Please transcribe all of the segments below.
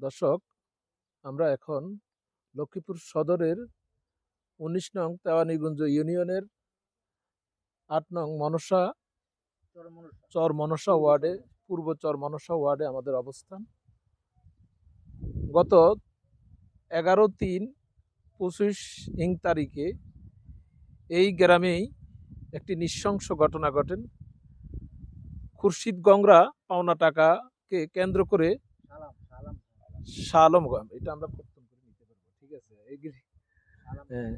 দর্শক, আমরা এখন লক্ষ্মীপুর সদরের উনিশ নং তেওয়ানিগঞ্জ ইউনিয়নের আট নং মনসা চর মনসা ওয়ার্ডে, পূর্ব চর মনসা ওয়ার্ডে আমাদের অবস্থান। গত এগারো তিন পঁচিশ ইং তারিখে এই গ্রামেই একটি নৃশংস ঘটনা ঘটেন খুরশিদ গংরা পাওনা টাকাকে কেন্দ্র করে শালম গম এটা আমরা কর্তন করে নিতে পারব ঠিক আছে? এইগুলি হ্যাঁ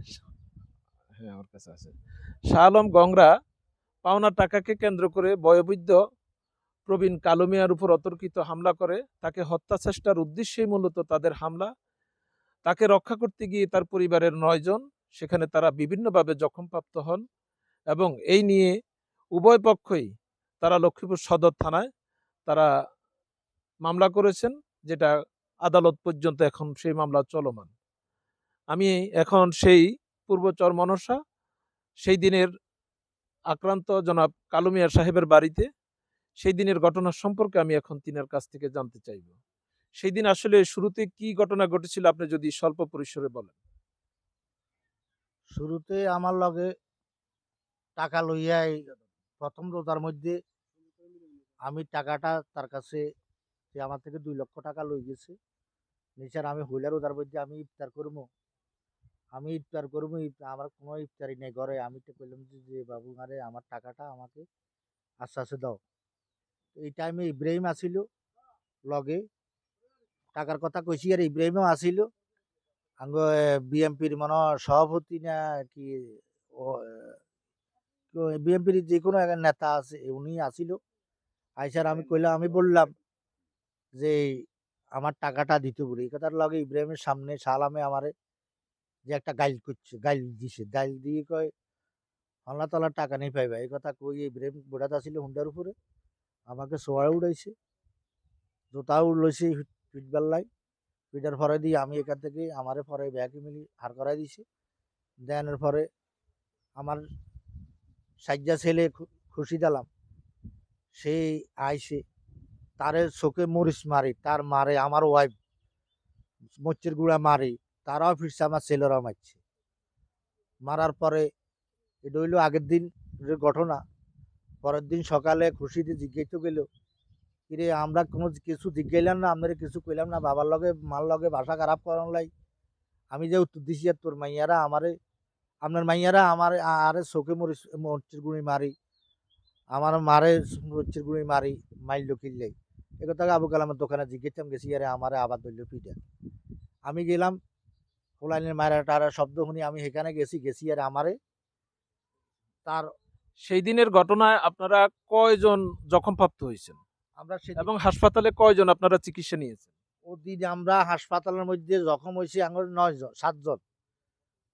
হ্যাঁ আমার কাছে আছে। শালম গংরা পাওনা টাকাকে কেন্দ্র করে বয়োবৃদ্ধ প্রবীণ কালুমিয়ার উপর অতর্কিত হামলা করে। তাকে হত্যা চেষ্টার উদ্দেশ্যেই মূলত তাদের হামলা। তাকে রক্ষা করতে গিয়ে তার পরিবারের নয়জন সেখানে তারা বিভিন্নভাবে জখমপ্রাপ্ত হন এবং এই নিয়ে উভয় পক্ষই তারা লক্ষ্মীপুর সদর থানায় তারা মামলা করেছেন যেটা আদালত পর্যন্ত এখন সেই মামলা চলমান। আমি এখন সেই পূর্বচর মনসা, সেই দিনের আক্রান্ত জনাব কালুমিয়া সাহেবের বাড়িতে, সেই দিনের ঘটনা সম্পর্কে আমি এখন তিনের কাছ থেকে জানতে চাইব। সেই দিন আসলে শুরুতে কি ঘটনা ঘটেছিল আপনি যদি স্বল্প পরিসরে বলেন? শুরুতে আমার লগে টাকা লইয়াই প্রথম রোজার মধ্যে আমি টাকাটা তার কাছে সে আমার থেকে দুই লক্ষ টাকা লই গেছে। নিচার আমি হইলা রোজার মধ্যে আমি ইফতার করব। আমি ইফতার করব আমার কোনো ইফতারি নেই ঘরে। আমি তো কইলাম যে যে বাবু আরে আমার টাকাটা আমাকে আস্তে আস্তে দাও। এই টাইমে ইব্রাহিম আসিল। লগে টাকার কথা কইছি আর ইব্রাহিমও আসিল। আঙ্গ বিএমপির মনে সভাপতি না কি বিএমপির যে কোনো নেতা আছে উনি আসিল। আইসার আমি কইলাম আমি বললাম যে, আমার টাকাটা দিতে বলি। এই কথার লগে ইব্রাহিমের সামনে সালামে আমারে যে একটা গাইল করছে, গাইল দিছে। গাইল দিয়ে কয়, আল্লাহ তালার টাকা নেই পাইবা। এই কথা কই ইব্রাহিম বোড়াত আসিল হুন্ডার উপরে। আমাকে সোয়ারে উড়াইছে জোতাও লইছে পিটবেল্লাই পিটার পরে দিয়ে আমি এখান থেকে আমারে পরে ব্যাগে মিলি হার করাই দিছে। দেনের পরে আমার সাজ্জা ছেলে খুশি দিলাম। সেই আইসে তারে চোখে মরিচ মারি, তার মারে আমার ওয়াইফ মচ্ছের গুঁড়া মারি, তারাও ফিরছে আমার ছেলেরাও মারছে। মারার পরে এটা হইল আগের দিন ঘটনা, পরের দিন সকালে খুশিতে জিজ্ঞাসা গেল কিরে, আমরা কোনো কিছু জিজ্ঞাইলাম না, আপনারা কিছু কইলাম না, বাবার লগে, মার লগে ভাষা খারাপ করার লাই। আমি যে উত্তর দিছি আর তোর মাইয়ারা আমারে, আপনার মাইয়ারা আমার, আরে চোখে মরিচ মরিচের গুঁড়ি মারি, আমার মারে মরিচের গুঁড়ি মারি, মাইল কিনলে এ কথা আবু কালামের দোকানে জিজ্ঞেসাম গেছি আরে আমারে আবার ধরল পিঠে। আমি গেলাম ফুলাইনের মায়েরা টারা শব্দ শুনি আমি সেখানে গেছি গেছি আর আমারে? তার সেই দিনের ঘটনায় আপনারা কয়জন জখমপ্রাপ্ত হয়েছেন? আমরা এবং হাসপাতালে কয়জন আপনারা চিকিৎসা নিয়েছেন? ওদিন আমরা হাসপাতালের মধ্যে জখম হয়েছে আমার নয়জন সাতজন।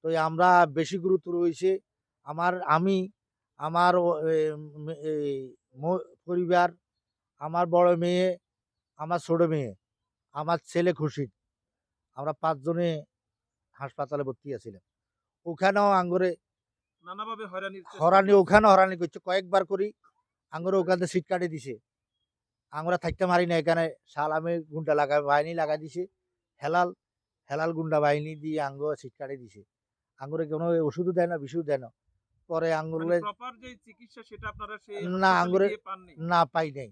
তো আমরা বেশি গুরুত্ব রয়েছে আমার আমি আমার পরিবার আমার বড় মেয়ে আমার ছোট মেয়ে আমার ছেলে খুশি আমরা পাঁচজনে হাসপাতালে ভর্তি আছিলাম। ওখানেও আঙ্গুরে নানাভাবে হরানি ওখানে হরানি করছে। কয়েকবার করি আঙ্গুরে ওখানে সিট কাটে দিছে। আমরা থাকতে মারি না এখানে সালামে গুন্ডা লাগা বাহিনী লাগা দিছে। হেলাল হেলাল গুন্ডা বাহিনী দিয়ে আঙ্গ সিট কাটে দিছে। আঙ্গুরে কোনো ওষুধও দেয় না বিষুধ দেয় না। পরে আঙ্গুরে মানে আপনারা না, আঙ্গুরে- না পাই নাই।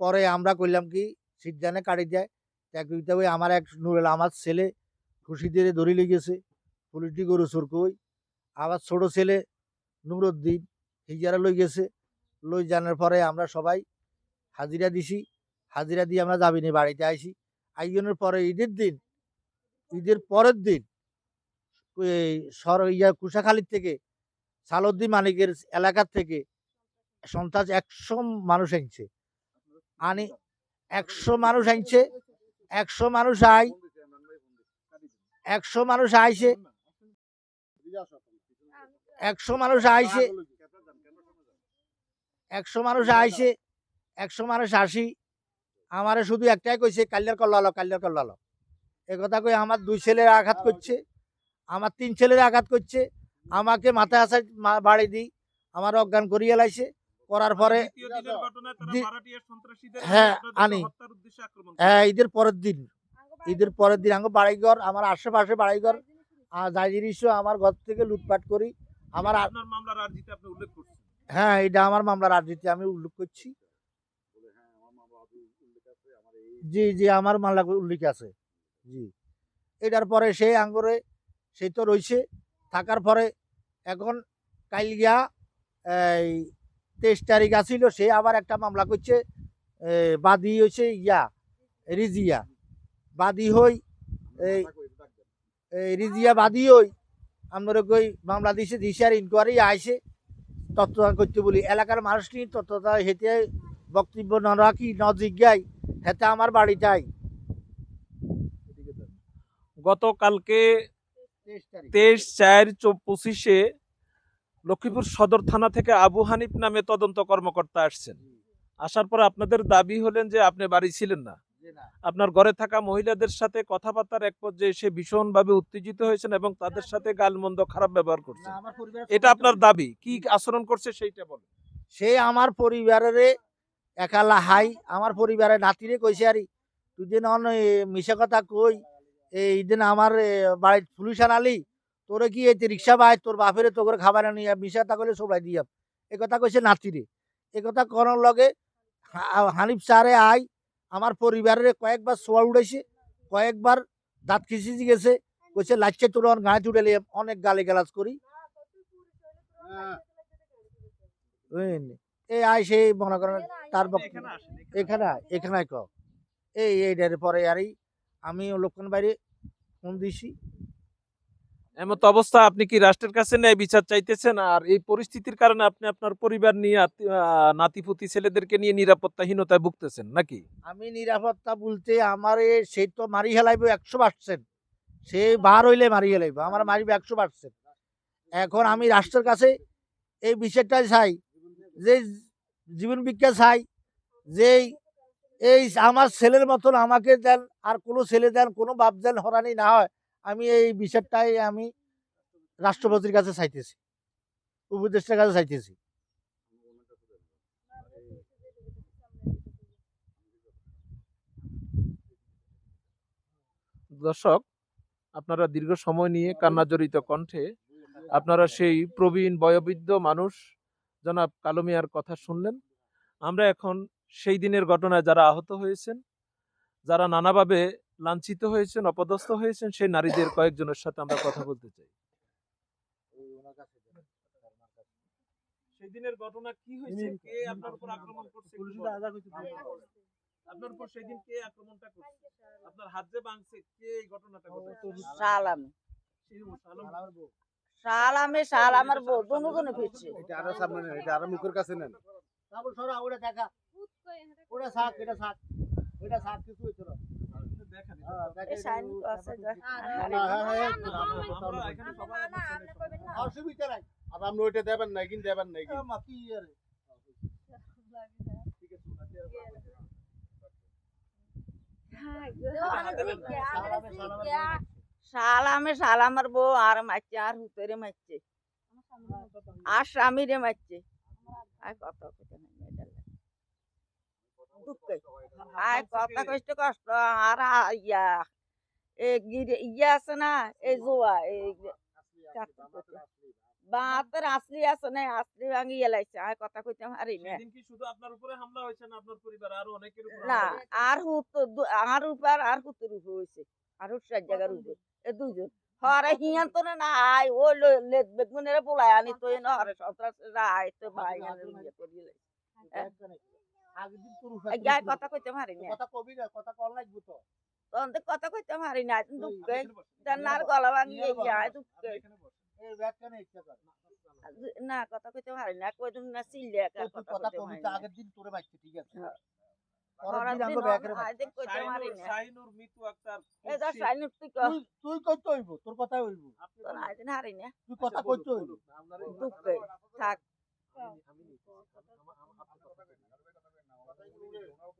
পরে আমরা করলাম কি সিট জানে কাটি যায় চাকরিতে ওই আমার এক নুরেল, আমার ছেলে খুশি দিয়ে ধরে লেগেছে পুলিশটি গরু চোর কই আবার ছোট ছেলে নুরুদ্দিন হিজারা লই গেছে লই জানার পরে আমরা সবাই হাজিরা দিছি। হাজিরা দিয়ে আমরা যাবি নি বাড়িতে আইসি আইজনের পরে ঈদের দিন, ঈদের পরের দিন এই সর, ইয়া কুশাখালীর থেকে, সালউদ্দিন মানিকের এলাকার থেকে সন্ত্রাস একশো মানুষ আনছে আনি, একশো মানুষ আনছে, একশো মানুষ আই একশো মানুষ আইছে, একশো মানুষ আইছে, একশো মানুষ আইছে, একশো মানুষ আসি। আমারে শুধু একটাই কইছে কাল্যার কল্লালো কাল্যার কল্লালো এ কথা কই আমার দুই ছেলের আঘাত করছে, আমার তিন ছেলের আঘাত করছে। আমাকে মাথায় আসা বাড়ি দিই, আমার অজ্ঞান করিয়ে লাইছে। করার পরে দ্বিতীয় দিনের ঘটনায় তারা দি- ভাড়াটিয়া সন্ত্রাসীদের হ্যাঁ, আনি। হ্যাঁ ঈদের পরের দিন। ঈদের পরের দিন আমার বাড়িঘর আমার আশেপাশে বাড়িঘর যাই জিনিসও আমার ঘর থেকে লুটপাট করি। আমার মামলার আর্জিতে আপনি উল্লেখ করছেন। হ্যাঁ এটা আমার মামলার আর্জিতে আমি উল্লেখ করছি। জি জি আমার মামলা উল্লেখ আছে। জি। এটার পরে সেই আঙ্গুরে সেই তো রইছে থাকার পরে এখন কাইল গিয়া এই তেইশ তারিখ আসিল সে আবার একটা মামলা করছে বাদী হয়েছে ইয়া রিজিয়া। বাদী হই এই রিজিয়া বাদী হই আমরা কই মামলা দিছে দিছে আর ইনকোয়ারি আইছে তত্ত্বাবধান করতে বলি। এলাকার মানুষ নিয়ে তত্ত্বাবধান হেঁটে বক্তব্য না রাখি ন জিজ্ঞাই হেতে আমার বাড়িটাই। গতকালকে তেইশ চার পঁচিশে লক্ষ্মীপুর সদর থানা থেকে আবু হানিফ নামে তদন্ত কর্মকর্তা আসছেন। আসার পর আপনাদের দাবি হলেন যে আপনি বাড়ি ছিলেন না। আপনার ঘরে থাকা মহিলাদের সাথে কথাবার্তার এক পর্যায়ে এসে ভীষণভাবে উত্তেজিত হয়েছেন এবং তাদের সাথে গালমন্দ খারাপ ব্যবহার করছেন। এটা আপনার দাবি? কি আচরণ করছে সেইটা বলেন। সে আমার পরিবারের একালা হাই আমার পরিবারের নাতিরে কইছে আরি তুই দিন অন মিশা কথা কই এই দিন আমার বাড়ির পুলিশ আনালি তোরে কি এই রিক্সা বাই তোর বাপেরে তো করে খাবার নিয়ে মিশা তা করলে সবাই দিয়া এ কথা কইছে নাতিরে এ কথা করার লগে হানিফ স্যারে আই আমার পরিবারের কয়েকবার সোয়া উড়াইছে কয়েকবার দাঁত খিচিজি গেছে কইছে লাচ্ছে তোর গায়ে তুলে অনেক গালি গালাজ করি এই আই সেই মনে করেন তার এখানে এখানে আয়, আয় ক এই এইটার পরে আরই আমি লক্ষণ বাইরে ফোন দিছি। এমত অবস্থা আপনি কি রাষ্ট্রের কাছে ন্যায় বিচার চাইতেছেন? আর এই পরিস্থিতির কারণে আপনি আপনার পরিবার নিয়ে নাতিপুতি ছেলেদেরকে নিয়ে নিরাপত্তাহীনতায় ভুগতেছেন নাকি? আমি নিরাপত্তা বলতে আমার সেই তো মারি হেলাইব একশো পার্সেন্ট সে বার হইলে মারি হেলাইব আমার মারিব একশো পার্সেন্ট এখন আমি রাষ্ট্রের কাছে এই বিষয়টা চাই, যে জীবন বিজ্ঞান চাই, যে এই আমার ছেলের মতন আমাকে দেন, আর কোনো ছেলে দেন, কোনো বাপ দেন, হরানি না হয়। আমি এই বিষয়টাই আমি রাষ্ট্রপতির কাছে চাইতেছি, উপদেষ্টার কাছে চাইতেছি। দর্শক, আপনারা দীর্ঘ সময় নিয়ে কান্নাজড়িত কণ্ঠে আপনারা সেই প্রবীণ, বয়োবৃদ্ধ মানুষ জনাব কালমিয়ার কথা শুনলেন। আমরা এখন সেই দিনের ঘটনায় যারা আহত হয়েছেন, যারা নানাভাবে লাঞ্ছিত হয়েছেন অপদস্থ হয়েছেন সেই নারীদের কয়েকজনের সাথে আমরা কথা বলতে চাই। সেই দিনের ঘটনা কি হয়েছে? কে আপনার উপর আক্রমণ করছে? আপনার উপর সেই কে আক্রমণটা করছে? আপনার হাত যে ভাঙছে কে এই ঘটনাটা ঘটাইছে সালাম সালামে সালামের বউ। দুজনে ফিরছে। এটা আরও সামনে এটা আরও মুখের কাছে নেন। তারপর সরা ওটা দেখা। ওটা শাক এটা শাক। এটা শাক কিছু হইতো না আর আপনি ওইটা দেবেন না কিন্তু দেবেন না এ মা, কি আরে? সালামে সালামে সালামে বউ আর মারছে আর হুতেরে মারছে। আর স্বামীরে মারছে। আর কত কত আর কত কষ্ট কষ্ট। আর ইয়া এ গিরে ইয়া আছে না এই জোয়া এই বাতের আসলি আছে না আসলি ভাঙি এলাইছে আর কথা কইতে পারি না। সেদিন কি শুধু আপনার উপরে হামলা হয়েছে না আপনার পরিবার আরও অনেকের উপর না হামলা হয়েছে? আর হুত আর উপর আর হুতুর উপর হয়েছে। আর হুসার জায়গার উপর। এ দুজন হরে হিয়ান তো না আই ও লেদ বেগুনের পোলাই আনি তো হরে সন্ত্রাসীরা আই তো ভাই আনে করি লাই। আগের দিন তোর এই গায়ে কথা কইতে পারি না কথা কবি না কথা কল লাগবে তো। তখন তো কথা কইতে পারি না দুঃখে। এখানে বসেন। জানার গলা ভাঙিয়ে নিয়ে যায় বসেন। দুঃখে। আপনি এখানে বসেন। এই ব্যাগখানে ইচ্ছা কর। না কথা কইতে পারি না কই দিন না সিলে তুই কথা কথা কইতে পারি না আগের দিন তোরে ঠিক আছে? তুই কইতে হইব কথা হইব। তুই কথা আচ্ছা, কইতে হইব। দুঃখে। থাক আমি- আমি নিচ্ছি। আম- আম- আম- আপনি কথা বলেন।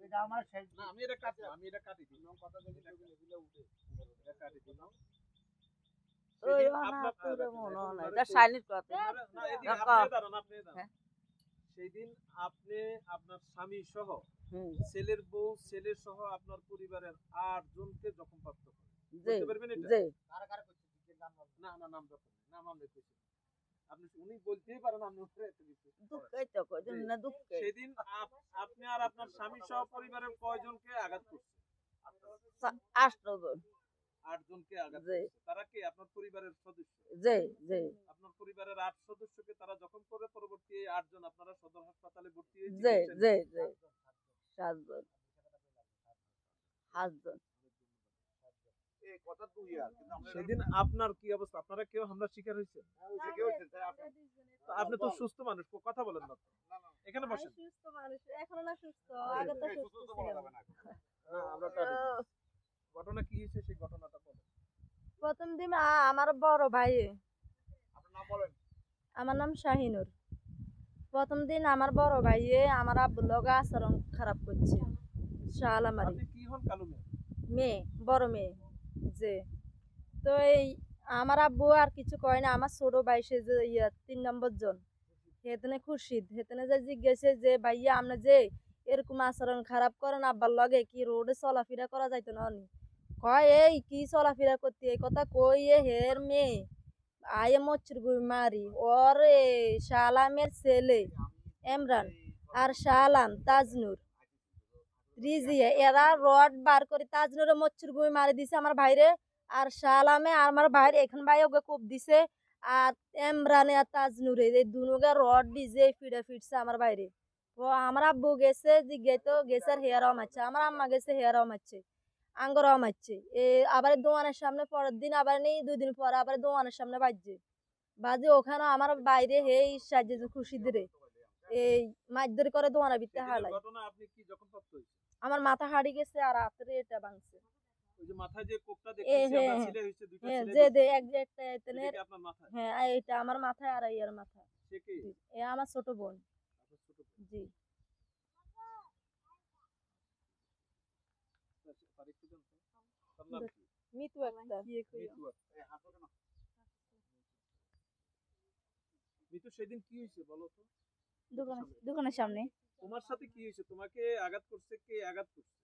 এটা আমার শেষ না, আমি এটা কাটি আমি এটা কাটি দিলাম কথা বলে এটা উঠে এটা কাটি দিলাম ওই সেদিন না মনে হয় এটা সাইনির কথা। না, না, এদিকে আপনি দাঁড়ান, আপনি দাঁড়ান। আপনি আপনার স্বামী সহ ছেলের বউ ছেলের সহ আপনার পরিবারের আট জনকে জখম প্রাপ্ত করেন জি পারবেন এটা? না না নাম নাম আমরা। আপনি উনি বলতেই পারেন আপনি এত কিছু। দুঃখে তো কইছেন না দুঃখে। সেদিন আপনি আর আপনার স্বামী সহ পরিবারের কয়জনকে আঘাত করছে? আষ্টজন আট জনকে আঘাত তারা কি? আপনার পরিবারের সদস্য? জি জি। আপনার পরিবারের আট সদস্যকে তারা জখম করে পরবর্তী এই আটজন আপনারা সদর হাসপাতালে ভর্তি হয়ে জি জি। জি। সাতজন। সাতজন এই কথা তো ইয়া কিন্তু আমরা সেদিন আপনার কি অবস্থা? আপনারা কেউ হামলা শিকার হয়েছে হ্যাঁ, আপনি- তো সুস্থ মানুষ কথা বলেন না এখানে বসেন। সুস্থ মানুষ এখনও না সুস্থ আগে তো সুস্থ সুস্থ তো বলা ছিলাম যাবে না। হ্যাঁ। ঘটনা কি হয়েছে সেই ঘটনাটা বলেন। প্রথম দিন আমার বড় ভাই। আমার নাম শাহিনুর। প্রথম দিন আমার বড় ভাইয়ে আমার আব্বুর লগে আচরণ খারাপ করছে। শালামারি। আপনি কি হন কালু মেয়ে? মেয়ে বড় মেয়ে। যে, তো এই আমার আব্বু আর কিছু কয় না, আমার ছোট ভাই, সে যে ইয়া, তিন নম্বর জন। হেতনে খুশিদ হেতনে যে জিজ্ঞেসে যে, ভাইয়া, আপনি যে এরকম আচরণ খারাপ করেন আব্বার লগে, কি রোডে চলাফেরা করা যাইতো না নি কয়, এই কি চলাফেরা করতে? এই কথা কই এ হের মেয়ে? আয়ে মচ্ছুর গুই মারি। ওর শালামের ছেলে এমরান আর শালাম, তাজনুর। রিজিয়ে এরা রড বার করে তাজনুরে মচ্ছর গুই মারি দিছে আমার ভাইরে। আর শালামে আর আমার ভাইরে এখন ভাই ওকে কোপ দিছে। আর এমরানে আর তাজনুরে এই দুনুকে রড দিছে ফিডে ফিটছে আমার বাইরে ও আমার আব্বু গেছে জিজ্ঞাই তো গেছে আর হেয়ারাও মারছে। আমার আম্মা গেছে হেয়ারাও মারছে আঙ্গরাও মারছে। এ আবার দোকানের সামনে পরের দিন আবার নেই দুই দিন পরে আবার দোকানের সামনে বাজছে। বাজে ওখানে আমার বাইরে হেই সাজে খুশি দিরে। এই মাছ করে দোকানের ভিতরে সেদিনের হালাই ঘটনা আপনি কি যখন প্রাপ্ত হয়েছে? আমার মাথা হারিয়ে গেছে আর হাতের এটা ভাঙছে ওই যে মাথায় যে কোপটা দেখতেছি আমরা। ছিলে হয়েছে দুইটা ছিলে যে দে এক যে একটা এটা আপনার মাথায় হ্যাঁ এটা আমার মাথায় আর ইয়ার মাথা সে কি এ আমার ছোট বোন আপনার ছোট বোন। জি তার একটু জানতো? তার নাম কি? মিতু একটা মিতু আছে। এই হাঁটো কেন? মিতু সেদিন কি হয়েছে বলো তো দোকানের দোকানের সামনে তোমার সাথে কি হয়েছে? তোমাকে আঘাত করছে কে? আঘাত করছে?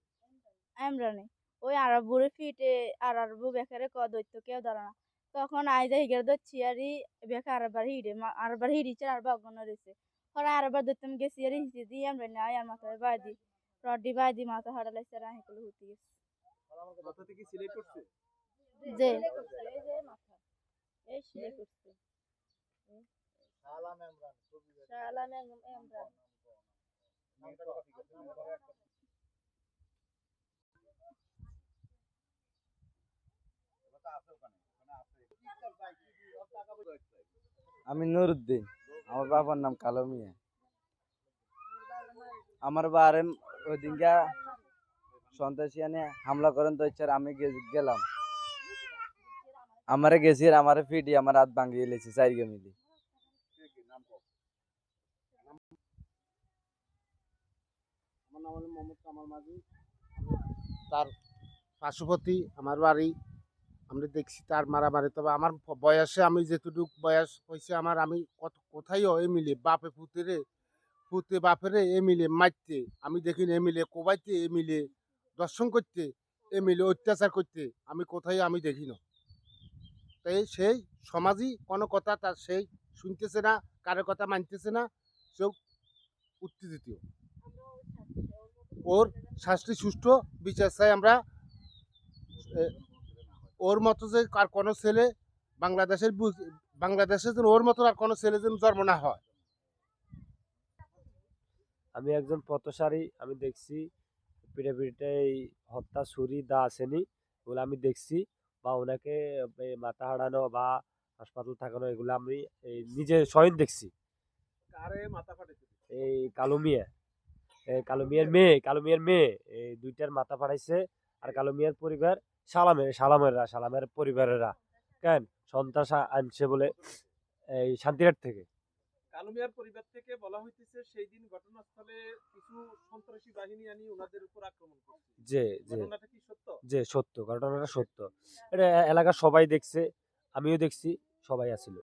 আমরানে ওই আরবুরে ফিটে আর আরবু বেকারে ক দৈত্য কেউ ধরে না। তখন আইজা হিগের দচ্ছি আরই বেকা আরবার হিড়ে আরবার হিড়িছে আরবার অগণ রয়েছে। পরে আরবার দৈত্যম গেছি আর হিসে দিয়ে আমরা নাই আর মাথায় বাদি রডি বাদি মাথা হারালাইছে আর আহিগুলো হুতি গেছে। মাথা থেকে সিলাই করছে? যে। এই যে মাথা। এই শিলে করছে সালাম ইমরান শালা এমরা আমি নুরুদ্দিন, আমার বাবার নাম কালো মিয়া। আমার বারে ওই দিনকা সন্ত্রাসিয়ানে হামলা করেন তো ইচ্ছার, আমি গেলাম। আমারে গেছি আমারে ফিটি আমার হাত ভাঙিয়ে লেছি চারিগে মিলি। আমার মোহাম্মদ কামাল মাঝি তার পার্শ্ববর্তী, আমার বাড়ি আমরা দেখছি তার মারামারি। তবে আমার বয়সে আমি যেটুকু বয়স হয়েছে আমার, আমি কত কোথায়ও এ মিলে বাপে পুতেরে, পুতে বাপেরে এ মিলে মারতে, আমি দেখি এ মিলে কোবাইতে এ মিলে দর্শন করতে এ মিলে অত্যাচার করতে, আমি কোথায় আমি দেখি না। তাই সেই সমাজই কোনো কথা তার সেই শুনতেছে না, কারও কথা মানতেছে না সেও উত্তেজিত। ওর শাস্তি সুষ্ঠু বিচার চাই আমরা। ওর মতো যে আর কোনো ছেলে বাংলাদেশের বাংলাদেশে যেন ওর মতো আর কোনো ছেলে যেন জন্ম না হয়। আমি একজন পথচারী আমি দেখছি পিঠে পিঠে এই হত্যা ছুরি দা আসেনি ওগুলো আমি দেখছি বা ওনাকে মাথা হারানো বা হাসপাতাল থাকানো এগুলো আমি এই নিজে স্বয়ং দেখছি। কারে মাথা এই কালো মিয়া। কালো মিয়ার মেয়ে কালো মিয়ার মেয়ে এই দুইটার মাথা ফাটাইছে আর কালো মিয়ার পরিবার সালামের সালামেররা সালামের পরিবারেরা কেন? সন্ত্রাস আনছে বলে এই শান্তিরাট থেকে। কালু মিয়ার পরিবার থেকে বলা হইতেছে সেই দিন ঘটনাস্থলে কিছু সন্ত্রাসী বাহিনী আনি ওনাদের উপর আক্রমণ করছে। যে যে। ঘটনাটা কি সত্য? যে সত্য। ঘটনাটা সত্য। এটা এলাকার সবাই দেখছে আমিও দেখছি সবাই আছিল